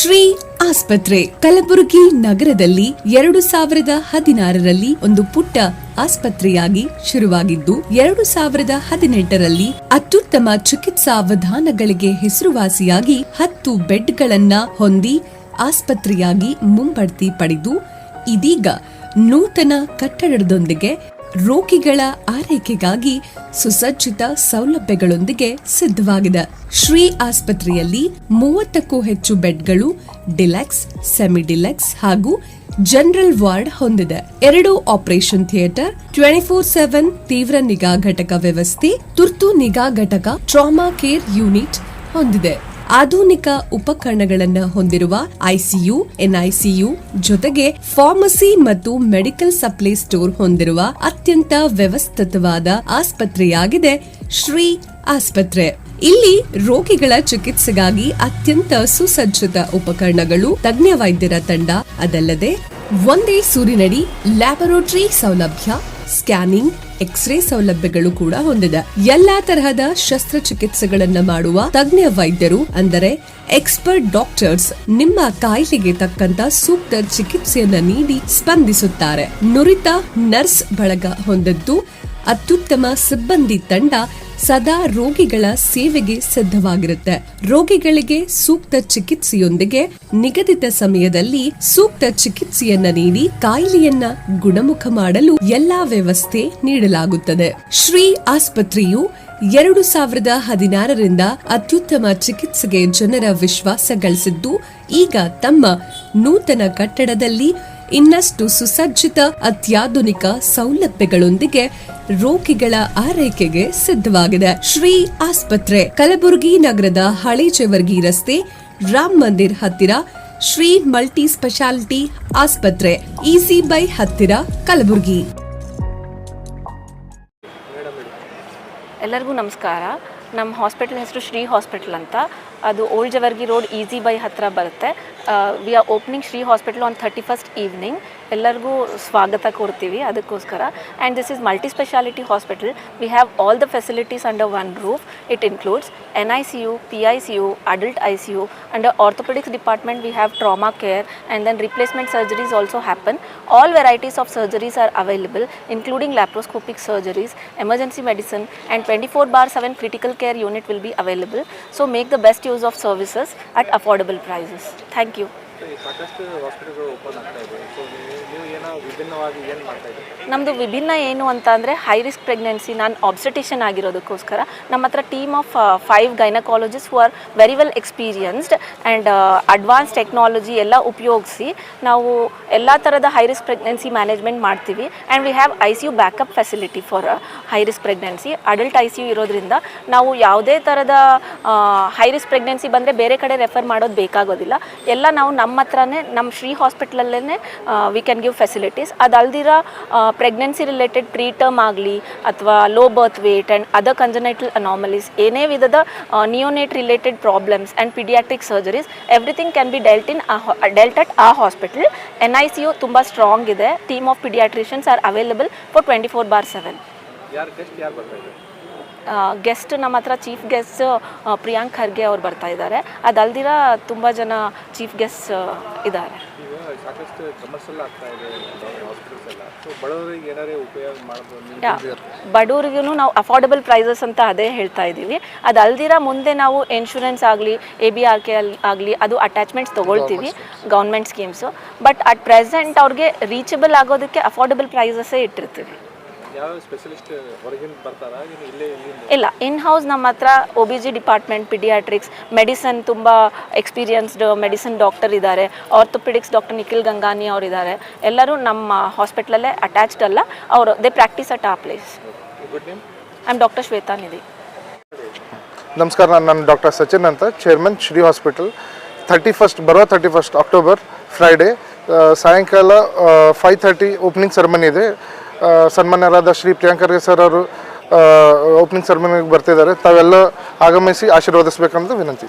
ಶ್ರೀ ಆಸ್ಪತ್ರೆ ಕಲಬುರಗಿ ನಗರದಲ್ಲಿ ಎರಡು ಸಾವಿರದ ಹದಿನಾರರಲ್ಲಿ ಒಂದು ಪುಟ್ಟ ಆಸ್ಪತ್ರೆಯಾಗಿ ಶುರುವಾಗಿದ್ದು, ಎರಡು ಸಾವಿರದ ಹದಿನೆಂಟರಲ್ಲಿ ಅತ್ಯುತ್ತಮ ಚಿಕಿತ್ಸಾ ವಿಧಾನಗಳಿಗೆ ಹೆಸರುವಾಸಿಯಾಗಿ ಹತ್ತು ಬೆಡ್ಗಳನ್ನ ಹೊಂದಿ ಆಸ್ಪತ್ರೆಯಾಗಿ ಮುಂಬಡ್ತಿ ಪಡೆದು, ಇದೀಗ ನೂತನ ಕಟ್ಟಡದೊಂದಿಗೆ ರೋಗಿಗಳ ಆರೈಕೆಗಾಗಿ ಸುಸಜ್ಜಿತ ಸೌಲಭ್ಯಗಳೊಂದಿಗೆ ಸಿದ್ಧವಾಗಿದೆ. ಶ್ರೀ ಆಸ್ಪತ್ರೆಯಲ್ಲಿ ಮೂವತ್ತಕ್ಕೂ ಹೆಚ್ಚು ಬೆಡ್ಗಳು ಡಿಲೆಕ್ಸ್ ಸೆಮಿ ಡಿಲೆಕ್ಸ್ ಹಾಗೂ ಜನರಲ್ ವಾರ್ಡ್ ಹೊಂದಿದೆ. ಎರಡು operation theatre, twenty four seven ತೀವ್ರ ನಿಗಾ ಘಟಕ ವ್ಯವಸ್ಥೆ, ತುರ್ತು ನಿಗಾ ಘಟಕ, ಟ್ರಾಮಾ ಕೇರ್ ಯೂನಿಟ್ ಹೊಂದಿದೆ. ಆಧುನಿಕ ಉಪಕರಣಗಳನ್ನು ಹೊಂದಿರುವ ಐಸಿಯು, ಎನ್ಐಸಿಯು ಜೊತೆಗೆ ಫಾರ್ಮಸಿ ಮತ್ತು ಮೆಡಿಕಲ್ ಸಪ್ಲೈ ಸ್ಟೋರ್ ಹೊಂದಿರುವ ಅತ್ಯಂತ ವ್ಯವಸ್ಥಿತವಾದ ಆಸ್ಪತ್ರೆಯಾಗಿದೆ ಶ್ರೀ ಆಸ್ಪತ್ರೆ. ಇಲ್ಲಿ ರೋಗಿಗಳ ಚಿಕಿತ್ಸೆಗಾಗಿ ಅತ್ಯಂತ ಸುಸಜ್ಜಿತ ಉಪಕರಣಗಳು ತಜ್ಞ ವೈದ್ಯರ ತಂಡ, ಅದಲ್ಲದೆ ಒಂದೇ ಸೂರಿನಡಿ ಲ್ಯಾಬೊರೇಟರಿ ಸೌಲಭ್ಯ, ಸ್ಕ್ಯಾನಿಂಗ್ ಎಕ್ಸ್ರೇ ಸೌಲಭ್ಯಗಳು ಕೂಡ ಹೊಂದಿದೆ. ಎಲ್ಲಾ ತರಹದ ಶಸ್ತ್ರಚಿಕಿತ್ಸೆಗಳನ್ನ ಮಾಡುವ ತಜ್ಞ ವೈದ್ಯರು ಅಂದರೆ ಎಕ್ಸ್ಪರ್ಟ್ ಡಾಕ್ಟರ್ಸ್ ನಿಮ್ಮ ಕಾಯಿಲೆಗೆ ತಕ್ಕಂತ ಸೂಕ್ತ ಚಿಕಿತ್ಸೆಯನ್ನ ನೀಡಿ ಸ್ಪಂದಿಸುತ್ತಾರೆ. ನುರಿತ ನರ್ಸ್ ಬಳಗ ಹೊಂದಿದ್ದು ಅತ್ಯುತ್ತಮ ಸಿಬ್ಬಂದಿ ತಂಡ ಸದಾ ರೋಗಿಗಳ ಸೇವೆಗೆ ಸಿದ್ಧವಾಗಿರುತ್ತೆ. ರೋಗಿಗಳಿಗೆ ಸೂಕ್ತ ಚಿಕಿತ್ಸೆಯೊಂದಿಗೆ ನಿಗದಿತ ಸಮಯದಲ್ಲಿ ಸೂಕ್ತ ಚಿಕಿತ್ಸೆಯನ್ನ ನೀಡಿ ಕಾಯಿಲೆಯನ್ನ ಗುಣಮುಖ ಮಾಡಲು ಎಲ್ಲಾ ವ್ಯವಸ್ಥೆ ನೀಡಲಾಗುತ್ತದೆ. ಶ್ರೀ ಆಸ್ಪತ್ರೆಯು ಎರಡು ಸಾವಿರದ ಹದಿನಾರರಿಂದ ಅತ್ಯುತ್ತಮ ಚಿಕಿತ್ಸೆಗೆ ಜನರ ವಿಶ್ವಾಸ ಗಳಿಸಿದ್ದು, ಈಗ ತಮ್ಮ ನೂತನ ಕಟ್ಟಡದಲ್ಲಿ ಇನ್ನಷ್ಟು ಸುಸಜ್ಜಿತ ಅತ್ಯಾಧುನಿಕ ಸೌಲಭ್ಯಗಳೊಂದಿಗೆ ರೋಗಿಗಳ ಆರೈಕೆಗೆ ಸಿದ್ಧವಾಗಿದೆ. ಶ್ರೀ ಆಸ್ಪತ್ರೆ, ಕಲಬುರಗಿ ನಗರದ ಹಳೆ ಜೇವರ್ಗಿ ರಸ್ತೆ, ರಾಮ್ ಮಂದಿರ್ ಹತ್ತಿರ, ಶ್ರೀ ಮಲ್ಟಿ ಸ್ಪೆಷಾಲಿಟಿ ಆಸ್ಪತ್ರೆ ಇಸಿ ಬೈ ಹತ್ತಿರ, ಕಲಬುರಗಿ. ಎಲ್ಲರಿಗೂ ನಮಸ್ಕಾರ. ನಮ್ಮ ಹಾಸ್ಪಿಟಲ್ ಹೆಸರು ಶ್ರೀ ಹಾಸ್ಪಿಟಲ್ ಅಂತ. ಅದು ಓಲ್ಡ್ ಜವರ್ಗಿ ರೋಡ್ ಈಸಿ ಬೈ ಹತ್ತಿರ ಬರುತ್ತೆ. We are opening Shri hospital on thirty first evening ಎಲ್ಲರಿಗೂ ಸ್ವಾಗತ ಕೊಡ್ತೀವಿ ಅದಕ್ಕೋಸ್ಕರ. And this is multi speciality hospital we have all the facilities under one roof it includes N I C U P I C U adult I C U under orthopaedics department we have trauma care and then replacement surgeries also happen all varieties of are are including including surgeries emergency emergency medicine, and 24 by 7 critical care unit will be available. So, make the best use of services at affordable prices. Thank you ಇದ್ದೀರಿ? ನಮ್ಮದು ವಿಭಿನ್ನ ಏನು ಅಂತ ಅಂದರೆ high risk pregnancy ನಾನು ಆಬ್ಸಟಿಷನ್ ಆಗಿರೋದಕ್ಕೋಸ್ಕರ. ನಮ್ಮ ಹತ್ರ team of five gynaecologist who are very well experienced and advance technology ಎಲ್ಲ ಉಪಯೋಗಿಸಿ ನಾವು ಎಲ್ಲ ಥರದ ಹೈ ರಿಸ್ಕ್ ಪ್ರೆಗ್ನೆನ್ಸಿ ಮ್ಯಾನೇಜ್ಮೆಂಟ್ ಮಾಡ್ತೀವಿ. And we have I C U backup facility for high risk pregnancy adult I C U ಇರೋದ್ರಿಂದ ನಾವು ಯಾವುದೇ ಥರದ ಹೈ ರಿಸ್ಕ್ ಪ್ರೆಗ್ನೆನ್ಸಿ ಬಂದರೆ ಬೇರೆ ಕಡೆ ರೆಫರ್ ಮಾಡೋದು ಬೇಕಾಗೋದಿಲ್ಲ. ಎಲ್ಲ ನಾವು ನಮ್ಮ ಹತ್ರನೇ ನಮ್ಮ ಶ್ರೀ ಹಾಸ್ಪಿಟ್ಲಲ್ಲೇ ವಿ ಕ್ಯಾನ್ ಗಿವ್ ಫೆಸಿಲಿಟೀಸ್ ಅದಲ್ದಿರ ಪ್ರೆಗ್ನೆನ್ಸಿ ರಿಲೇಟೆಡ್ ಪ್ರೀ ಟರ್ಮ್ ಆಗಲಿ, ಅಥವಾ low birth weight and other congenital anomalies ಏನೇ ವಿಧದ neonate related problems and paediatric surgeries everything can be dealt in dealt at a hospital N I C U ತುಂಬ strong ಇದೆ. Team of paediatricians are available for twenty four by seven guest ನಮ್ಮ ಹತ್ರ chief guest Priyank Kharge ಅವ್ರು ಬರ್ತಾ ಇದ್ದಾರೆ. ಅದಲ್ದಿರ ತುಂಬ ಜನ chief guest ಇದ್ದಾರೆ. ಸಾಕಷ್ಟು ಕಮರ್ಷಿಯಲ್ ಆಗ್ತಾ ಇದೆ ಬಡವರಿಗೆ ಏನಾರೇ ಉಪಯೋಗ ಮಾಡ್ಬೋದು ಬಡವರಿಗೂ ನಾವು ಅಫೋರ್ಡಬಲ್ ಪ್ರೈಸಸ್ ಅಂತ ಅದೇ ಹೇಳ್ತಾ ಇದ್ದೀವಿ. ಅದಲ್ದಿರ ಮುಂದೆ ನಾವು ಇನ್ಶೂರೆನ್ಸ್ ಆಗಲಿ ಎ ಬಿ ಆರ್ ಕೆ ಆಗಲಿ ಅದು ಅಟ್ಯಾಚ್ಮೆಂಟ್ಸ್ ತೊಗೊಳ್ತೀವಿ government schemes but at present ಅವ್ರಿಗೆ ರೀಚಬಲ್ ಆಗೋದಕ್ಕೆ ಅಫೋರ್ಡಬಲ್ ಪ್ರೈಸಸ್ಸೇ ಇಟ್ಟಿರ್ತೀವಿ. ಇಲ್ಲ ಇನ್ ಹೌಸ್ ನಮ್ಮ ಹತ್ರ O B G department paediatrics medicine ತುಂಬ ಎಕ್ಸ್ಪೀರಿಯನ್ಸ್ಡ್ ಮೆಡಿಸಿನ್ ಡಾಕ್ಟರ್ ಇದ್ದಾರೆ ಆರ್ಥೋಪೆಡಿಕ್ಸ್ ಡಾಕ್ಟರ್ ನಿಖಿಲ್ ಗಂಗಾನಿ ಅವರು ಇದ್ದಾರೆ ಎಲ್ಲರೂ ನಮ್ಮ ಹಾಸ್ಪಿಟ್ಲಲ್ಲೇ ಅಟ್ಯಾಚ್ಡ್ ಅಲ್ಲ ಅವರು they practice at a place I am doctor Shweta Nidhi. ನಮಸ್ಕಾರ ನಾನು ನಾನು ಡಾಕ್ಟರ್ ಸಚಿನ್ ಅಂತ chairman Shri hospital thirty first ಬರೋ ತರ್ಟಿ ಫಸ್ಟ್ ಅಕ್ಟೋಬರ್ ಫ್ರೈಡೇ ಸಾಯಂಕಾಲ ಫೈವ್ ಥರ್ಟಿ ಓಪನಿಂಗ್ ಸೆರೆಮನಿ ಇದೆ. ಸನ್ಮಾನ್ಯರಾದ ಶ್ರೀ ಪ್ರಿಯಾಂಕ ಸರ್ ಅವರು ಓಪನಿಂಗ್ ಸೆರೆಮನಿಗೆ ಬರ್ತಿದ್ದಾರೆ. ತಾವೆಲ್ಲ ಆಗಮಿಸಿ ಆಶೀರ್ವದಿಸಬೇಕಂತ ವಿನಂತಿ.